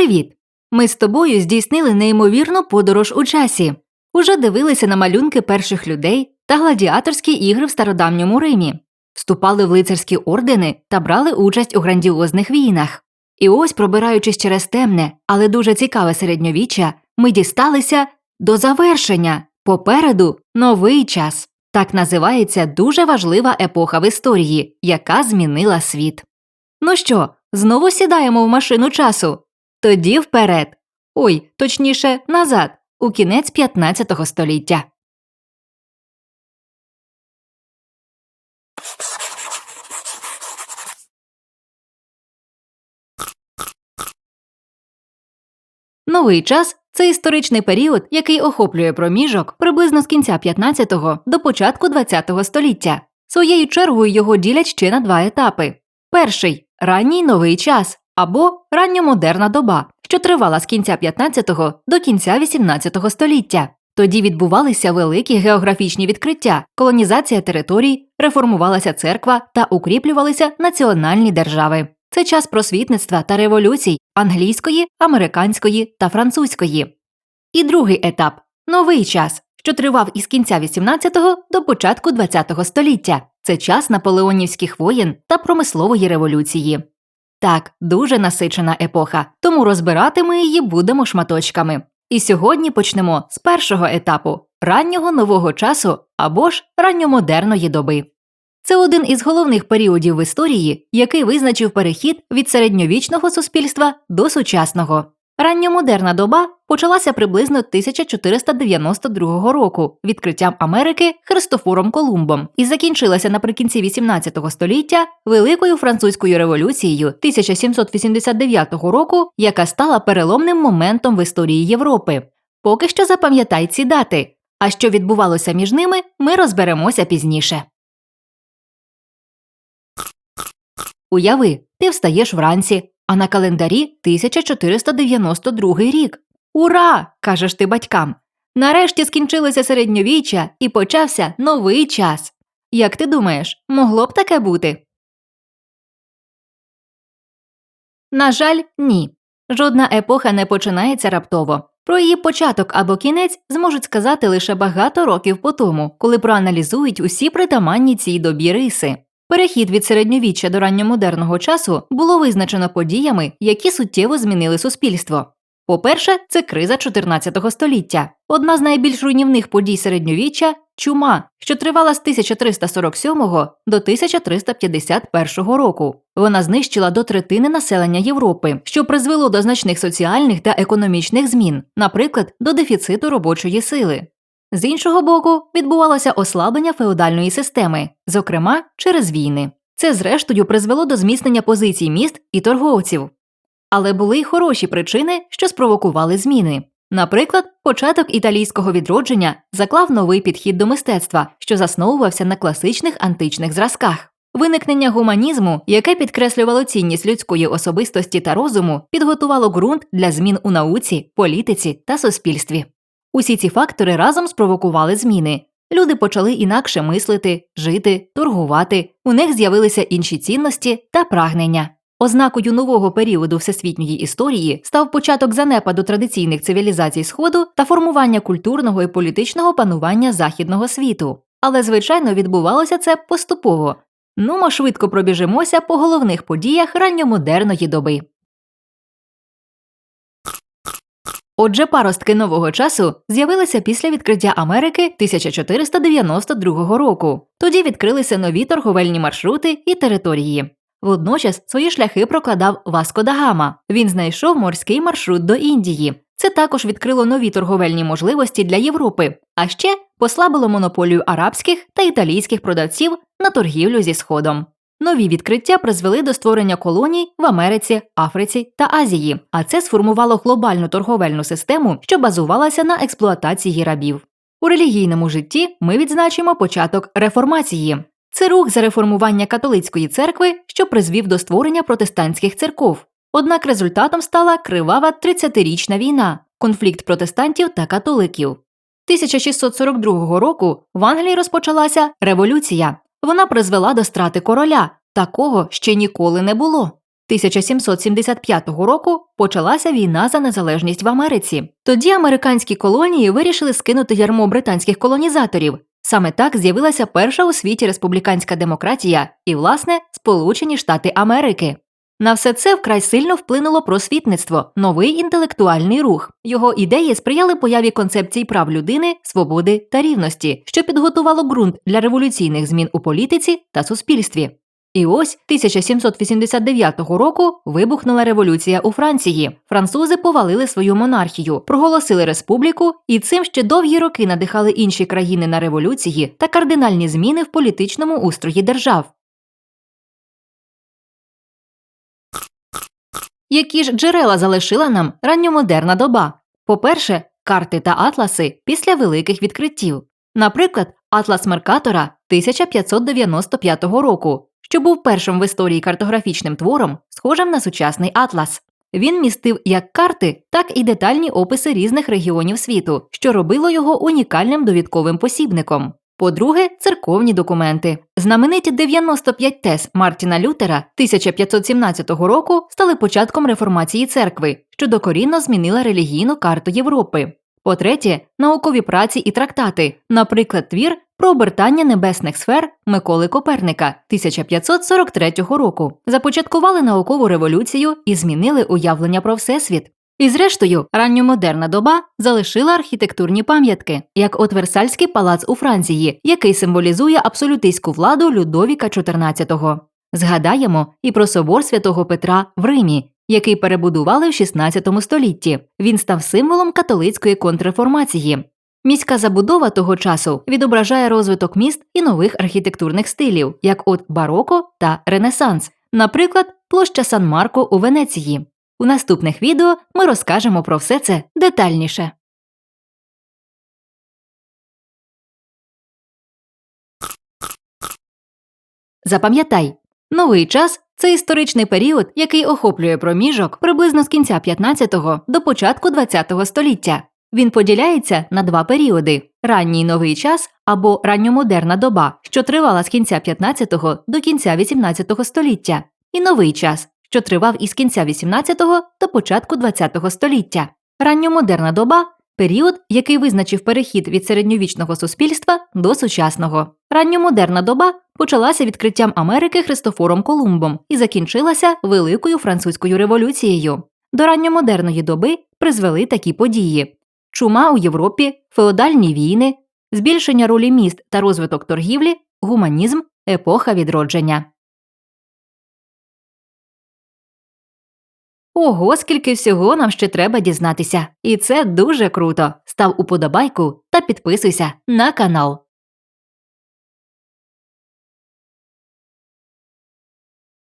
Привіт! Ми з тобою здійснили неймовірну подорож у часі. Уже дивилися на малюнки перших людей та гладіаторські ігри в стародавньому Римі, вступали в лицарські ордени та брали участь у грандіозних війнах. І ось, пробираючись через темне, але дуже цікаве середньовіччя, ми дісталися до завершення. Попереду новий час. Так називається дуже важлива епоха в історії, яка змінила світ. Ну що, знову сідаємо в машину часу? Тоді вперед. Ой, точніше, назад, у кінець 15 століття. Новий час це історичний період, який охоплює проміжок приблизно з кінця 15-го до початку 20-го століття. Своєю чергою його ділять ще на два етапи: перший ранній новий час або ранньомодерна доба, що тривала з кінця 15-го до кінця 18-го століття. Тоді відбувалися великі географічні відкриття, колонізація територій, реформувалася церква та укріплювалися національні держави. Це час просвітництва та революцій англійської, американської та французької. І другий етап новий час, що тривав із кінця 18-го до початку 20-го століття. Це час наполеонівських воєн та промислової революції. Так, дуже насичена епоха, тому розбирати ми її будемо шматочками. І сьогодні почнемо з першого етапу раннього нового часу або ж ранньомодерної доби. Це один із головних періодів в історії, який визначив перехід від середньовічного суспільства до сучасного. Ранньомодерна доба почалася приблизно 1492 року відкриттям Америки Христофором Колумбом і закінчилася наприкінці 18 століття Великою французькою революцією 1789 року, яка стала переломним моментом в історії Європи. Поки що запам'ятай ці дати. А що відбувалося між ними, ми розберемося пізніше. Уяви, ти встаєш вранці, а на календарі 1492 рік. Ура! кажеш ти батькам. Нарешті скінчилося середньовіччя і почався новий час. Як ти думаєш, могло б таке бути? На жаль, ні. Жодна епоха не починається раптово. Про її початок або кінець зможуть сказати лише багато років по тому, коли проаналізують усі притаманні цій добі риси. Перехід від середньовіччя до ранньомодерного часу було визначено подіями, які суттєво змінили суспільство. По-перше, це криза 14 століття, одна з найбільш руйнівних подій середньовіччя чума, що тривала з 1347 до 1351 року. Вона знищила до третини населення Європи, що призвело до значних соціальних та економічних змін, наприклад, до дефіциту робочої сили. З іншого боку, відбувалося ослаблення феодальної системи, зокрема через війни. Це, зрештою, призвело до зміцнення позицій міст і торговців. Але були й хороші причини, що спровокували зміни. Наприклад, початок італійського відродження заклав новий підхід до мистецтва, що засновувався на класичних античних зразках. Виникнення гуманізму, яке підкреслювало цінність людської особистості та розуму, підготувало ґрунт для змін у науці, політиці та суспільстві. Усі ці фактори разом спровокували зміни. Люди почали інакше мислити, жити, торгувати, у них з'явилися інші цінності та прагнення. Ознакою нового періоду всесвітньої історії став початок занепаду традиційних цивілізацій Сходу та формування культурного і політичного панування західного світу. Але, звичайно, відбувалося це поступово. Ну, ми швидко пробіжимося по головних подіях ранньомодерної доби. Отже, паростки нового часу з'явилися після відкриття Америки 1492 року. Тоді відкрилися нові торговельні маршрути і території. Водночас свої шляхи прокладав Васко да Гама. Він знайшов морський маршрут до Індії. Це також відкрило нові торговельні можливості для Європи, а ще послабило монополію арабських та італійських продавців на торгівлю зі Сходом. Нові відкриття призвели до створення колоній в Америці, Африці та Азії, а це сформувало глобальну торговельну систему, що базувалася на експлуатації рабів. У релігійному житті ми відзначимо початок реформації. Це рух за реформування католицької церкви, що призвів до створення протестантських церков. Однак результатом стала кривава 30-річна війна, конфлікт протестантів та католиків. 1642 року в Англії розпочалася революція. Вона призвела до страти короля, такого ще ніколи не було. 1775 року почалася війна за незалежність в Америці. Тоді американські колонії вирішили скинути ярмо британських колонізаторів. Саме так з'явилася перша у світі республіканська демократія і, власне, Сполучені Штати Америки. На все це вкрай сильно вплинуло просвітництво, новий інтелектуальний рух. Його ідеї сприяли появі концепцій прав людини, свободи та рівності, що підготувало ґрунт для революційних змін у політиці та суспільстві. І ось 1789 року вибухнула революція у Франції. Французи повалили свою монархію, проголосили республіку і цим ще довгі роки надихали інші країни на революції та кардинальні зміни в політичному устрої держав. Які ж джерела залишила нам ранньомодерна доба? По-перше, карти та атласи після великих відкриттів. Наприклад, Атлас Меркатора 1595 року, що був першим в історії картографічним твором, схожим на сучасний атлас. Він містив як карти, так і детальні описи різних регіонів світу, що робило його унікальним довідковим посібником. По-друге, церковні документи. Знамениті 95 тез Мартіна Лютера 1517 року стали початком реформації церкви, що докорінно змінила релігійну карту Європи. По-третє, наукові праці і трактати, наприклад, твір про обертання небесних сфер Миколи Коперника 1543 року, започаткували наукову революцію і змінили уявлення про всесвіт. І зрештою, ранньомодерна доба залишила архітектурні пам'ятки, як от Версальський палац у Франції, який символізує абсолютистську владу Людовіка XIV. Згадаємо і про собор святого Петра в Римі, який перебудували в XVI столітті. Він став символом католицької контрреформації. Міська забудова того часу відображає розвиток міст і нових архітектурних стилів, як от бароко та Ренесанс, наприклад, площа Сан Марко у Венеції. У наступних відео ми розкажемо про все це детальніше. Запам'ятай, новий час це історичний період, який охоплює проміжок приблизно з кінця 15-го до початку 20-го століття. Він поділяється на два періоди: ранній новий час або ранньомодерна доба, що тривала з кінця 15-го до кінця 18-го століття, і новий час, що тривав із кінця 18-го до початку 20-го століття. Ранньомодерна доба період, який визначив перехід від середньовічного суспільства до сучасного. Ранньомодерна доба почалася відкриттям Америки Христофором Колумбом і закінчилася Великою французькою революцією. До ранньомодерної доби призвели такі події: чума у Європі, феодальні війни, збільшення ролі міст та розвиток торгівлі, гуманізм, епоха відродження. Ого, скільки всього нам ще треба дізнатися. І це дуже круто. Став уподобайку та підписуйся на канал.